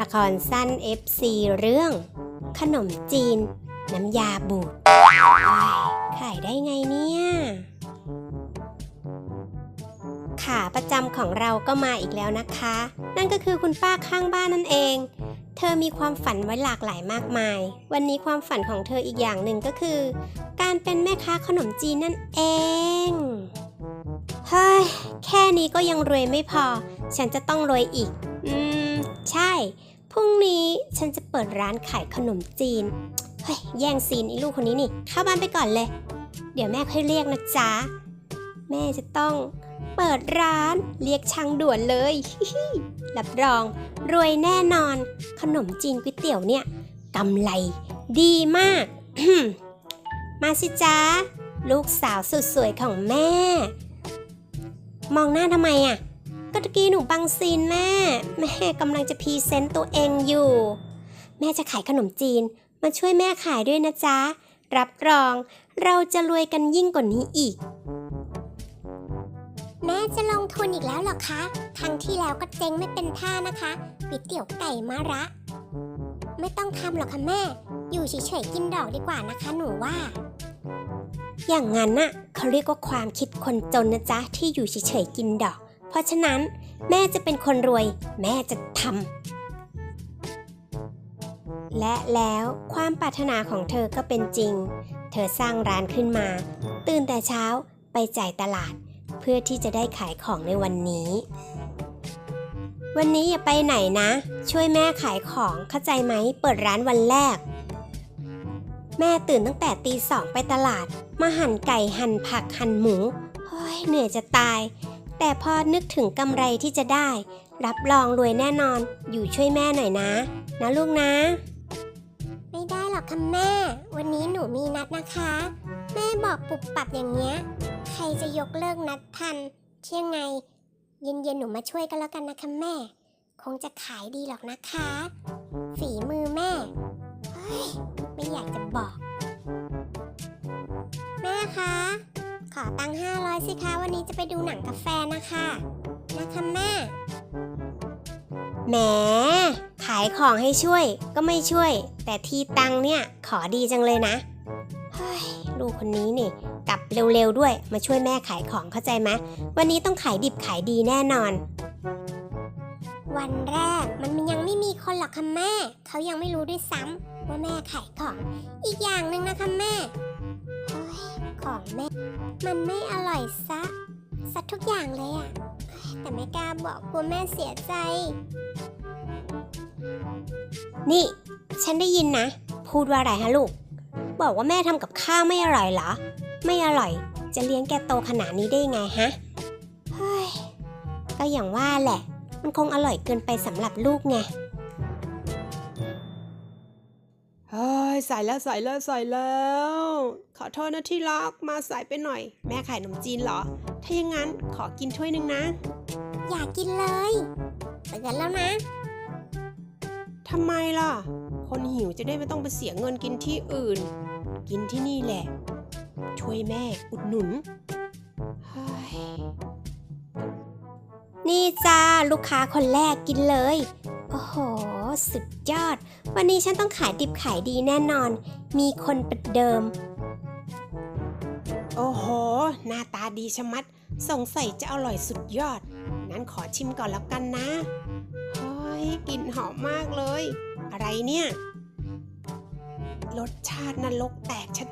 ละครสั้น FC เรื่อง ขนมจีน น้ำยาบูดขายได้ไงเนี่ย ขาประจำของเราก็มาอีกแล้วนะคะ นั่นก็คือคุณป้าข้างบ้านนั่นเอง เธอมีความฝันไว้หลากหลายมากมาย วันนี้ความฝันของเธออีกอย่างหนึ่งก็คือ การเป็นแม่ค้าขนมจีนนั่นเองเฮ้ยแค่นี้ก็ยังรวยไม่พอ ฉันจะต้องรวยอีก ใช่ พรุ่งนี้ฉันจะเปิดร้านขายขนมจีน เฮ้ย แย่งซีนไอ้ลูกคนนี้นี่ เข้าบ้านไปก่อนเลย เดี๋ยวแม่ค่อยเรียกนะจ๊ะ แม่จะต้องเปิดร้านเรียกช่างด่วนเลยรับรอง รวยแน่นอน ขนมจีนก๋วยเตี๋ยวเนี่ยกำไรดีมาก มาสิจ๊ะ ลูกสาวสุดสวยของแม่ มองหน้าทำไมอะ ก็ตะกี้หนูบังซีนแม่ แม่กำลังจะพรีเซนต์ตัวเองอยู่ แม่จะขายขนมจีน มาช่วยแม่ขายด้วยนะจ๊ะ รับรองเราจะรวยกันยิ่งกว่านี้อีก แม่จะลงทุนอีกแล้วเหรอคะ ครั้งที่แล้วก็เจ๊งไม่เป็นท่านะคะก๋วยเตี๋ยวไก่มะระ ไม่ต้องทำหรอกค่ะแม่ อยู่เฉยๆกินดอกดีกว่านะคะ หนูว่า อย่างนั้นน่ะเขาเรียกว่าความคิดคนจนนะจ๊ะที่อยู่เฉยๆกินดอก เพราะฉะนั้นแม่จะเป็นคนรวย แม่จะทำและแล้วความปรารถนาของเธอก็เป็นจริง เธอสร้างร้านขึ้นมา ตื่นแต่เช้าไปจ่ายตลาด เพื่อที่จะได้ขายของในวันนี้ วันนี้อย่าไปไหนนะ ช่วยแม่ขายของเข้าใจไหมเปิดร้านวันแรก แม่ตื่นตั้งแต่ตีสองไปตลาด มาหั่นไก่หั่นผักหั่นหมูเฮ้ยเหนื่อยจะตาย แต่พอนึกถึงกำไรที่จะได้ รับรองรวยแน่นอน อยู่ช่วยแม่หน่อยนะ นะลูกนะ ไม่ได้หรอกค่ะแม่ วันนี้หนูมีนัดนะคะ แม่บอกปุบปับอย่างเงี้ย ใครจะยกเลิกนัดทัน เที่ยงไง เย็นๆหนูมาช่วยกันแล้วกันนะคะแม่ คงจะขายดีหรอกนะคะ ฝีมือแม่เฮ้ยไม่อยากจะบอก แม่คะ ขอตังค์ห้าร้อยสิคะ วันนี้จะไปดูหนังกาแฟนะคะ นะคะแม่ แหม ขายของให้ช่วยก็ไม่ช่วย แต่ทีตังค์เนี่ยขอดีจังเลยนะเฮ้ยลูกคนนี้นี่กลับเร็วๆด้วย มาช่วยแม่ขายของเข้าใจไหมวันนี้ต้องขายดิบขายดีแน่นอน วันแรกมันยังไม่มีคนหรอกค่ะแม่ เขายังไม่รู้ด้วยซ้ำว่าแม่ขายของ อีกอย่างหนึ่งนะคะแม่เฮ้ย ของแม่ มันไม่อร่อยซะซะทุกอย่างเลยอะแต่ไม่กล้าบอกกลัวแม่เสียใจ นี่ ฉันได้ยินนะ พูดว่าอะไรฮะลูก บอกว่าแม่ทำกับข้าวไม่อร่อยเหรอ ไม่อร่อย จะเลี้ยงแกโตขนาดนี้ได้ไงฮะ เฮ้ย ก็อย่างว่าแหละ มันคงอร่อยเกินไปสำหรับลูกไง เฮ้ยใส่แล้วใส่แล้วใส่แล้ว ขอโทษนะที่รักมาสายไปหน่อย แม่ขายขนมจีนเหรอ ถ้าอย่างนั้นขอกินถ้วยหนึ่งนะ อยากกินเลยเตือนแล้วนะทำไมล่ะ คนหิวจะได้ไม่ต้องไปเสียเงินกินที่อื่น กินที่นี่แหละ ช่วยแม่อุดหนุนเฮ้ยนี่จ้าลูกค้าคนแรกกินเลย โอ้โห สุดยอด วันนี้ฉันต้องขายดิบขายดีแน่นอน มีคนประเดิม โอ้โห หน้าตาดีชะมัด สงสัยจะอร่อยสุดยอดงั้นขอชิมก่อนแล้วกันนะ เฮ้ยกลิ่นหอมมากเลย อะไรเนี่ย รสชาตินรกแตกชัด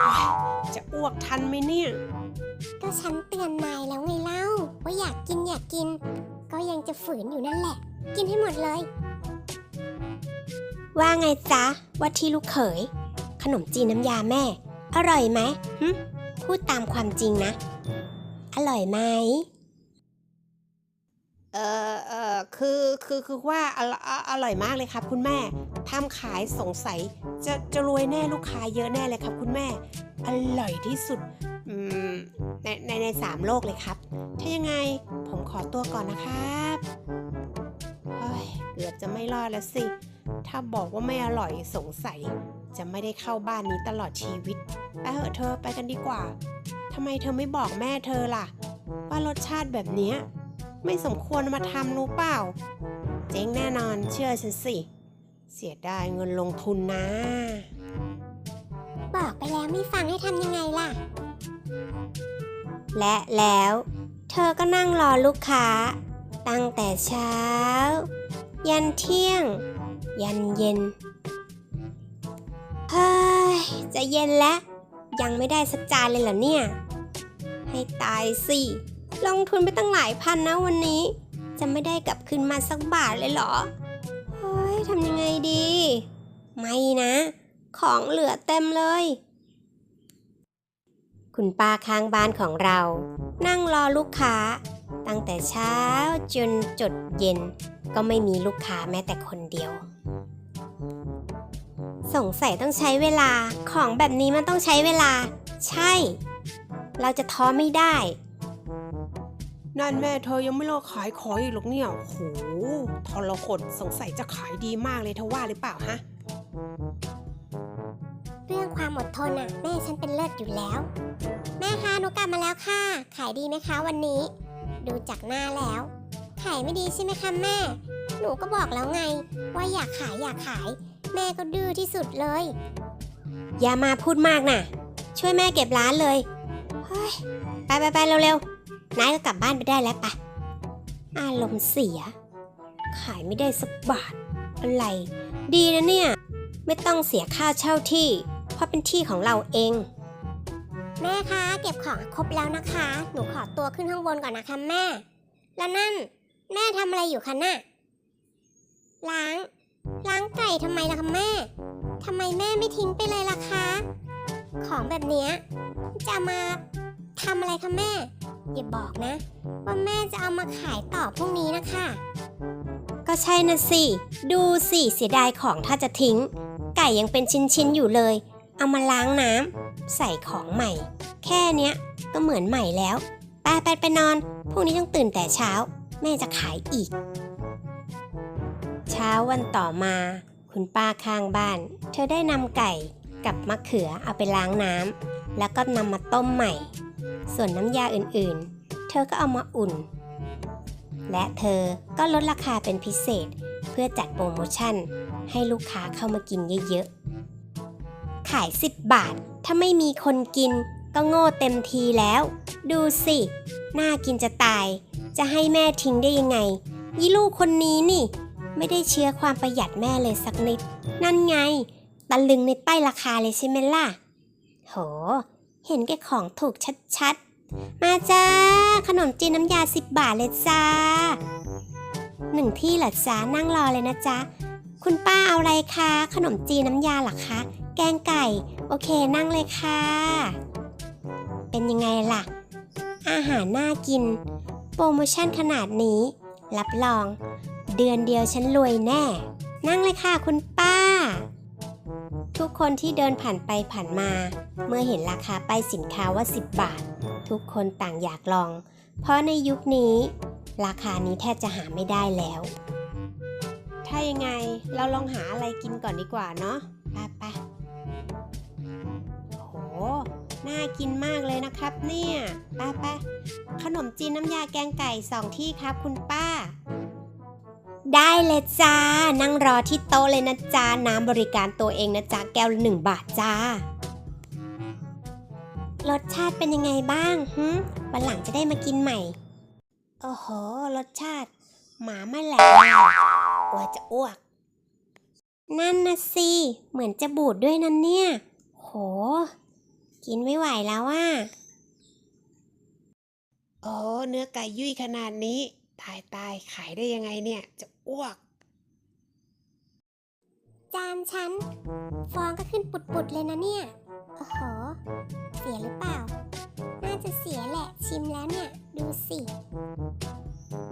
ๆ จะอ้วกทันไหมเนี่ย ก็ฉันเตือนนายแล้วไงเล่า ว่าอยากกินอยากกิน ก็ยังจะฝืนอยู่นั่นแหละ กินให้หมดเลย ว่าไงจ๊ะว่าที่ลูกเขย ขนมจีนน้ำยาแม่ อร่อยไหมหึพูดตามความจริงนะ อร่อยไหม เออเออคือคือคือว่าอร่อยอร่อยมากเลยครับ คุณแม่ทำขายสงสัย จะจะรวยแน่ลูกค้าเยอะแน่เลยครับ คุณแม่ อร่อยที่สุดอืมในในในสามโลกเลยครับ ถ้ายังไงผมขอตัวก่อนนะครับเฮ้ยเกือบจะไม่รอดแล้วสิ ถ้าบอกว่าไม่อร่อยสงสัย จะไม่ได้เข้าบ้านนี้ตลอดชีวิตไปเหอะเธอไปกันดีกว่าทำไมเธอไม่บอกแม่เธอล่ะ ว่ารสชาติแบบเนี้ยไม่สมควรมาทำรู้เปล่า เจ๊งแน่นอนเชื่อฉันสิ เสียดายเงินลงทุนนะ บอกไปแล้วไม่ฟังให้ทำยังไงล่ะ และแล้ว เธอก็นั่งรอลูกค้า ตั้งแต่เช้า ยันเที่ยง ยันเย็นเฮ้ยจะเย็นแล้ว ยังไม่ได้สักจานเลยเหรอเนี่ย ให้ตายสิ ลงทุนไปตั้งหลายพันนะวันนี้ จะไม่ได้กลับคืนมาสักบาทเลยเหรอ เฮ้ยทำยังไงดี ไม่นะ ของเหลือเต็มเลย คุณป้าข้างบ้านของเรา นั่งรอลูกค้า ตั้งแต่เช้าจนจดเย็นก็ไม่มีลูกค้าแม้แต่คนเดียว สงสัยต้องใช้เวลา ของแบบนี้มันต้องใช้เวลา ใช่ เราจะท้อไม่ได้ นั่นแม่เธอยังไม่เลิกขายของอีกหรอกเนี่ยโอ้โหทรหดสงสัยจะขายดีมากเลยเธอว่าหรือเปล่าฮะ เรื่องความอดทนน่ะแม่ฉันเป็นเลิศอยู่แล้ว แม่คะหนูกลับมาแล้วค่ะ ขายดีไหมคะวันนี้ ดูจากหน้าแล้ว ขายไม่ดีใช่ไหมคะแม่ หนูก็บอกแล้วไง ว่าอยากขายอยากขาย แม่ก็ดื้อที่สุดเลย อย่ามาพูดมากนะช่วยแม่เก็บร้านเลยเฮ้ยไปไปไปเร็วๆนายก็กลับบ้านไปได้แล้วปะอารมณ์เสีย ขายไม่ได้สักบาทอะไร ดีนะเนี่ย ไม่ต้องเสียค่าเช่าที่ เพราะเป็นที่ของเราเอง แม่คะเก็บของครบแล้วนะคะ หนูขอตัวขึ้นข้างบนก่อนนะคะแม่ แล้วนั่น แม่ทำอะไรอยู่คะน่ะ ล้าง ล้างไก่ทำไมล่ะคะแม่ทำไมแม่ไม่ทิ้งไปเลยล่ะคะ ของแบบเนี้ยจะมาทำอะไรคะแม่ อย่าบอกนะ ว่าแม่จะเอามาขายต่อพรุ่งนี้นะคะ ก็ใช่นะสิ ดูสิเสียดายของถ้าจะทิ้ง ไก่ยังเป็นชิ้นๆอยู่เลย เอามาล้างน้ำใส่ของใหม่ แค่เนี้ยก็เหมือนใหม่แล้วไปไปไปนอนพรุ่งนี้ต้องตื่นแต่เช้า แม่จะขายอีก เช้าวันต่อมา คุณป้าข้างบ้าน เธอได้นำไก่กับมะเขือเอาไปล้างน้ำแล้วก็นำมาต้มใหม่ ส่วนน้ำยาอื่นๆ เธอก็เอามาอุ่น และเธอก็ลดราคาเป็นพิเศษเพื่อจัดโปรโมชั่น ให้ลูกค้าเข้ามากินเยอะๆ ขาย 10 บาท ถ้าไม่มีคนกิน ก็โง่เต็มทีแล้ว ดูสิ น่ากินจะตาย จะให้แม่ทิ้งได้ยังไง ยี่ลูกคนนี้นี่ ไม่ได้เชื้อความประหยัดแม่เลยสักนิด นั่นไงตะลึงในใต้ราคาเลยใช่ไหมล่ะ โห เห็นแก่ของถูกชัดๆ มาจ้า ขนมจีนน้ำยา10บบาทเลยจ้า หนึ่งที่เหรอจ้านั่งรอเลยนะจ๊ะ คุณป้าเอาอะไรคะ ขนมจีนน้ำยาหรอคะ แกงไก่ โอเคนั่งเลยค่ะ เป็นยังไงล่ะ อาหารน่ากิน โปรโมชั่นขนาดนี้ รับรอง เดือนเดียวฉันรวยแน่ นั่งเลยค่ะคุณป้า ทุกคนที่เดินผ่านไปผ่านมา เมื่อเห็นราคาป้ายสินค้าว่า 10 บาท ทุกคนต่างอยากลอง เพราะในยุคนี้ ราคานี้แทบจะหาไม่ได้แล้ว ถ้ายังไงเราลองหาอะไรกินก่อนดีกว่าเนาะไปไปโห น่ากินมากเลยนะครับเนี่ยไปไปขนมจีนน้ำยาแกงไก่สองที่ครับคุณป้า ได้เลยจ้า นั่งรอที่โต๊ะเลยนะจ้า น้ำบริการตัวเองนะจ้าแก้วละหนึ่งบาทจ้ารสชาติเป็นยังไงบ้างฮึวันหลังจะได้มากินใหม่ โอ้โห รสชาติ หมาไม่แหลกกลัวจะอ้วก นั่นนะสิ เหมือนจะบูดด้วยนั่นเนี่ย โห กินไม่ไหวแล้วอะโอ้เนื้อไก่ยุ่ยขนาดนี้ ตายตายขายได้ยังไงเนี่ย จะ อ้วก จานฉัน ฟองก็ขึ้นปุดๆเลยนะเนี่ย โอ้โห เสียหรือเปล่า น่าจะเสียแหละชิมแล้วเนี่ย ดูสิ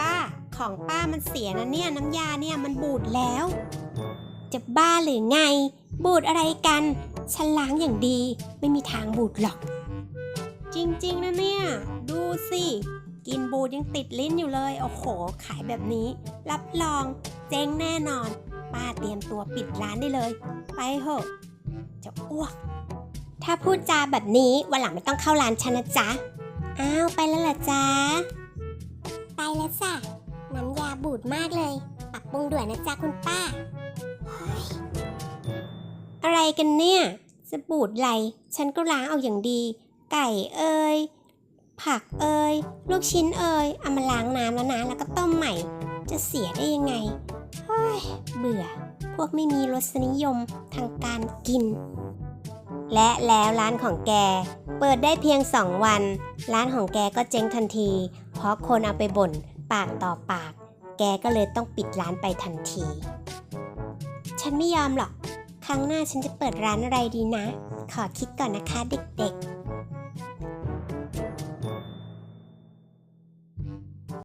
ป้า ของป้ามันเสียนะเนี่ย น้ำยาเนี่ยมันบูดแล้ว จะบ้าหรือไง บูดอะไรกัน ฉันล้างอย่างดี ไม่มีทางบูดหรอก จริง ๆนะเนี่ย ดูสิ กินบูดยังติดลิ้นอยู่เลย โอ้โห ขายแบบนี้ รับรอง เจ๊งแน่นอน ป้าเตรียมตัวปิดร้านได้เลย ไปเถอะจะอ้วก ถ้าพูดจาแบบนี้วันหลังไม่ต้องเข้าร้านฉันนะจ๊ะ อ้าวไปแล้วล่ะจ๊ะ ไปแล้วจ้ะน้ำยาบูดมากเลย ปรับปรุงด่วนนะจ๊ะคุณป้า อะไรกันเนี่ย จะบูดไหลฉันก็ล้างเอาอย่างดี ไก่เอ่ยผักเอ่ยลูกชิ้นเอ่ยเอามาล้างน้ำแล้วนะ แล้วก็ต้มใหม่ จะเสียได้ยังไงเฮ้ยเบื่อ พวกไม่มีรสนิยมทางการกิน และแล้วร้านของแก เปิดได้เพียงสองวัน ร้านของแกก็เจ๊งทันที เพราะคนเอาไปบ่นปากต่อปาก แกก็เลยต้องปิดร้านไปทันที ฉันไม่ยอมหรอก ครั้งหน้าฉันจะเปิดร้านอะไรดีนะ ขอคิดก่อนนะคะเด็กๆ